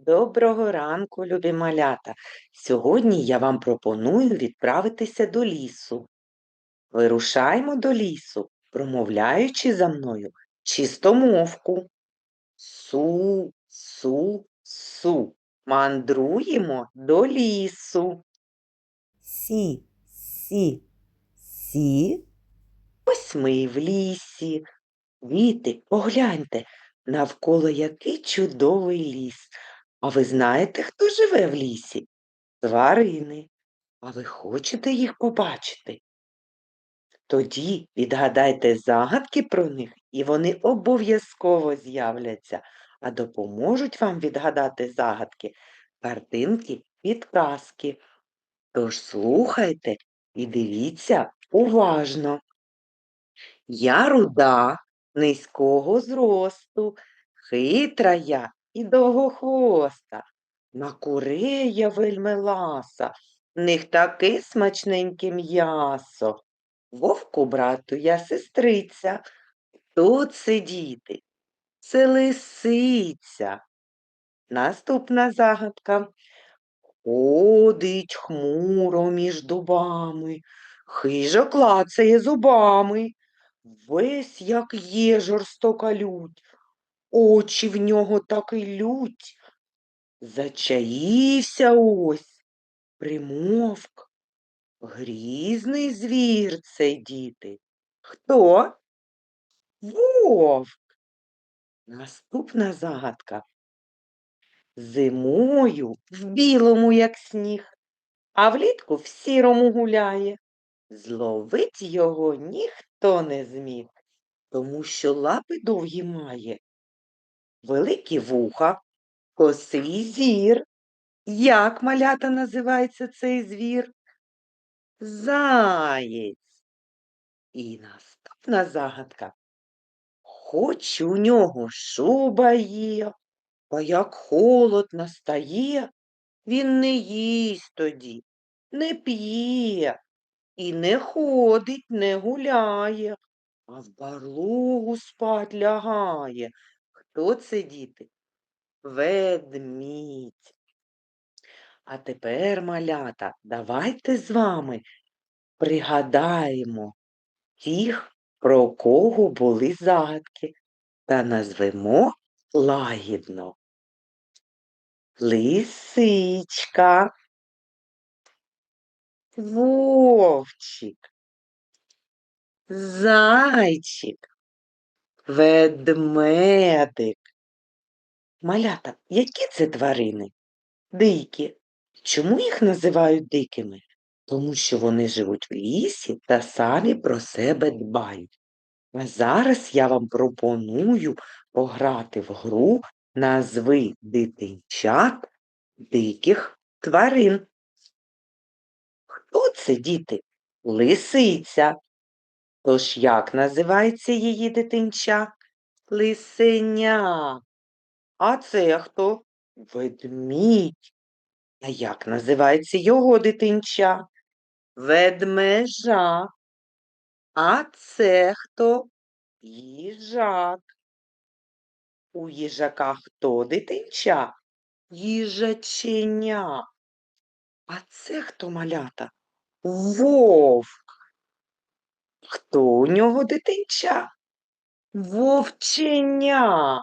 Доброго ранку, любі малята. Сьогодні я вам пропоную відправитися до лісу. Вирушаймо до лісу, промовляючи за мною чистомовку. Су, су, су. Мандруємо до лісу. Сі, сі, сі, Ось ми і в лісі. Діти, погляньте, навколо який чудовий ліс. А ви знаєте, хто живе в лісі? Тварини. А ви хочете їх побачити? Тоді відгадайте загадки про них, і вони обов'язково з'являться, а допоможуть вам відгадати загадки, картинки, підказки. Тож слухайте і дивіться уважно. Я руда, низького зросту, хитра я і довгохвоста. На курей я вельми ласа, в них таке смачненьке м'ясо. Вовку, брату, я сестриця. Тут сидіти. Це лисиця. Наступна загадка. Ходить хмуро між дубами, хижо клацає зубами. Весь, як є жорстока лють, очі в нього так і лють. Зачаївся ось, примовк. Грізний звір це, діти. Хто? Вовк. Наступна загадка. Зимою в білому, як сніг, а влітку в сірому гуляє. Зловить його ніхто не зміг, тому що лапи довгі має. Великі вуха, косий зір. Як малята називається цей звір? Заєць. І наступна загадка. Хоч у нього шуба є, а як холод настає, він не їсть тоді, не п'є і не ходить, не гуляє, а в барлогу спать лягає. Хто це, діти? Ведмідь. А тепер, малята, давайте з вами пригадаємо тих, про кого були загадки, та назвемо лагідно. Лисичка, вовчик, зайчик, ведмедик. Малята, які це тварини? Дикі. Чому їх називають дикими? Тому що вони живуть в лісі та самі про себе дбають. А зараз я вам пропоную пограти в гру назви дитинчат диких тварин. Хто це, діти? Лисиця. Тож як називається її дитинча? Лисеня. А це хто? Ведмідь. А як називається його дитинча? Ведмежа. А це хто? Їжак. У їжака хто дитинча? Їжаченя. А це хто малята? Вовк. Хто у нього дитинча? Вовченя.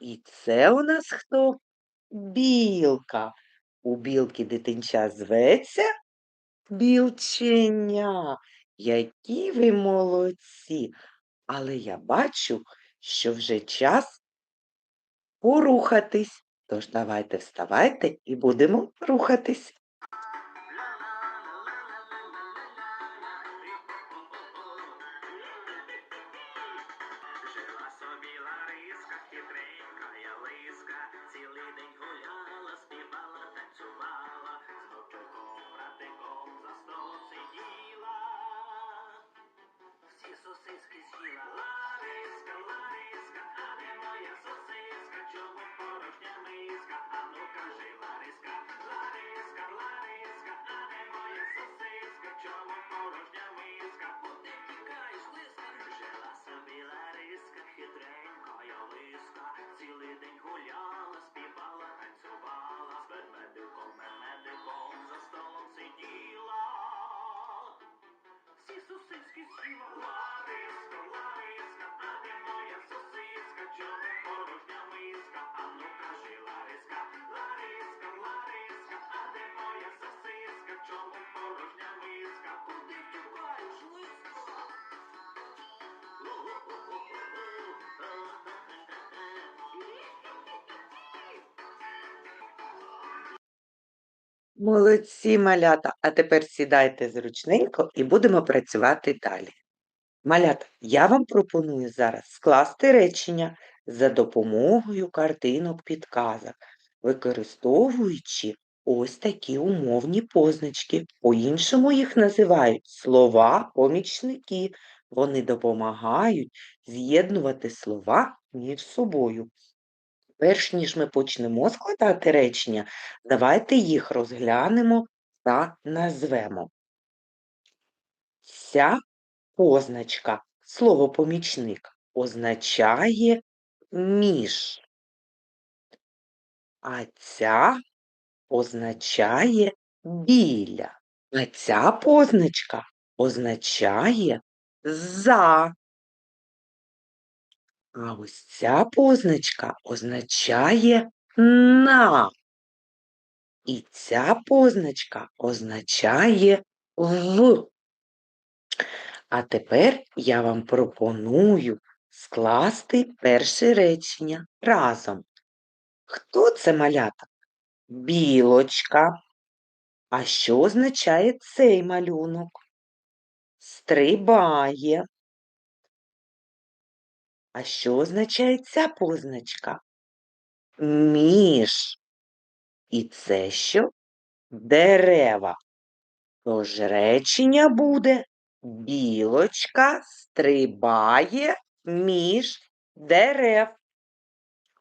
І це у нас хто? Білка. У білки дитинча зветься білченя. Які ви молодці. Але я бачу, що вже час порухатись. Тож давайте вставайте і будемо рухатись. сосиски з'їла. Лариска, Лариска, а де моя сосиска? Чому порожня миска? А ну кажи, Лариска, Лариска, Лариска, а де моя сосиска? Чому порожня миска? Куди тікаєш, лиска? Жила собі Лариска, хитренькая лиска. Цілий день гуляла, співала, танцювала. З ведмедиком, медиком, за столом сиділа. Всі сосиски з'їла. Молодці, малята. А тепер сідайте зручненько і будемо працювати далі. Малята, я вам пропоную зараз скласти речення за допомогою картинок підказок, використовуючи ось такі умовні позначки. По-іншому їх називають слова-помічники. Вони допомагають з'єднувати слова між собою. Перш ніж ми почнемо складати речення, давайте їх розглянемо та назвемо. Ця позначка, слово помічник, означає між, а ця означає біля, а ця позначка означає за. А ось ця позначка означає на. І ця позначка означає в. А тепер я вам пропоную скласти перше речення разом. Хто це малята? Білочка. А що означає цей малюнок? Стрибає. А що означає ця позначка? Між. І це що? Дерева. Тож речення буде білочка стрибає між дерев.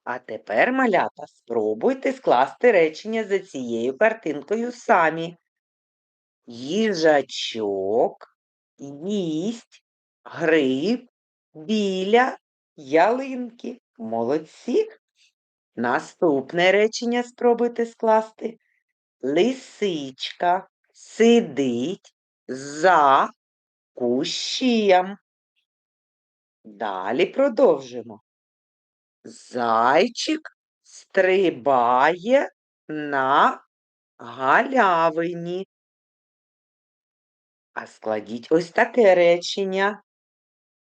А тепер, малята, спробуйте скласти речення за цією картинкою самі. Їжачок їсть гриб біля ялинки. Молодці. Наступне речення спробуйте скласти. Лисичка сидить за кущем. Далі продовжимо. Зайчик стрибає на галявині. А складіть ось таке речення.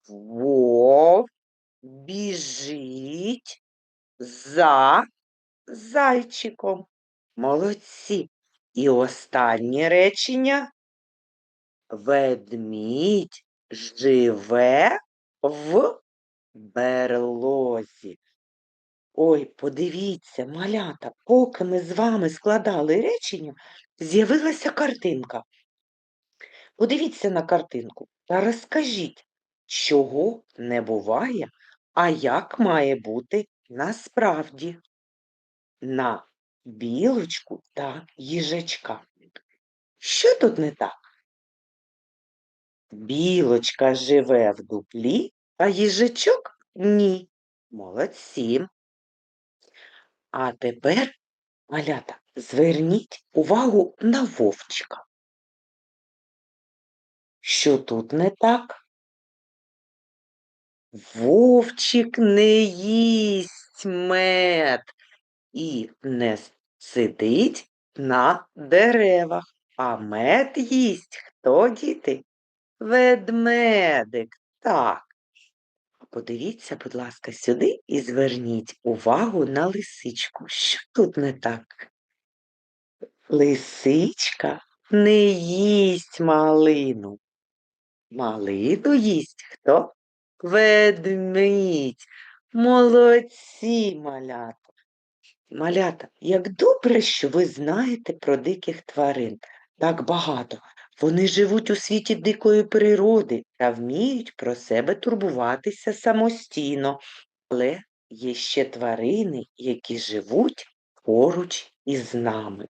Вовк біжить за зайчиком. Молодці. І останнє речення. Ведмідь живе в берлозі. Ой, подивіться, малята, поки ми з вами складали речення, з'явилася картинка. Подивіться на картинку та розкажіть, чого не буває, а як має бути насправді на білочку та їжачка. Що тут не так? Білочка живе в дуплі, а їжачок ні. Молодці. А тепер, малята, зверніть увагу на вовчика. Що тут не так? Вовчик не їсть мед і не сидить на деревах, а мед їсть хто, діти? Ведмедик. Так. Подивіться, будь ласка, сюди і зверніть увагу на лисичку. Що тут не так? Лисичка не їсть малину. Малину їсть хто? Ведмідь. Молодці, малята. Малята, як добре, що ви знаєте про диких тварин. Так багато. Вони живуть у світі дикої природи та вміють про себе турбуватися самостійно. Але є ще тварини, які живуть поруч із нами,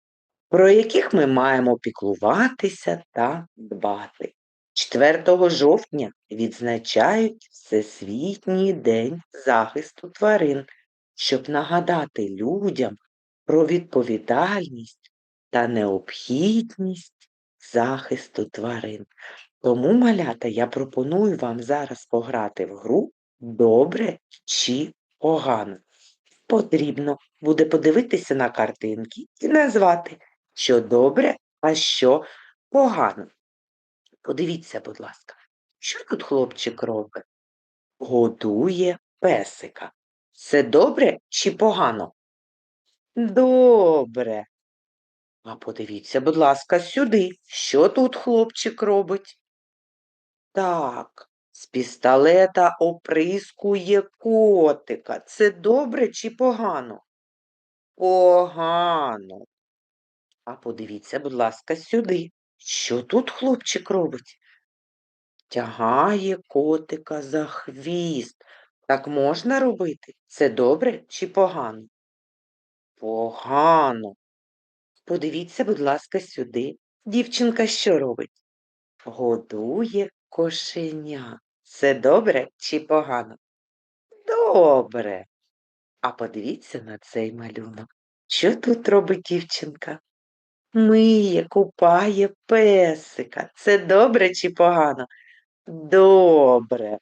про яких ми маємо піклуватися та дбати. 4 жовтня відзначають Всесвітній день захисту тварин, щоб нагадати людям про відповідальність та необхідність захисту тварин. Тому, малята, я пропоную вам зараз пограти в гру добре чи погано. Потрібно буде подивитися на картинки і назвати, що добре, а що погано. Подивіться, будь ласка, що тут хлопчик робить? Годує песика. Це добре чи погано? Добре. А подивіться, будь ласка, сюди. Що тут хлопчик робить? Так, з пістолета оприскує котика. Це добре чи погано? Погано. А подивіться, будь ласка, сюди. Що тут хлопчик робить? Тягає котика за хвіст. Так можна робити? Це добре чи погано? Погано. Подивіться, будь ласка, сюди. Дівчинка що робить? Годує кошеня. Це добре чи погано? Добре. А подивіться на цей малюнок. Що тут робить дівчинка? Миє, купає песика. Це добре чи погано? Добре.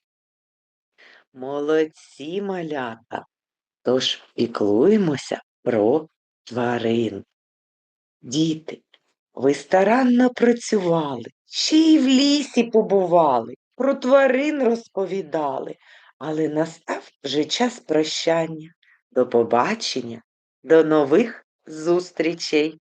Молодці малята. Тож піклуємося про тварин. Діти, ви старанно працювали, ще й в лісі побували, про тварин розповідали, але настав вже час прощання. До побачення, до нових зустрічей.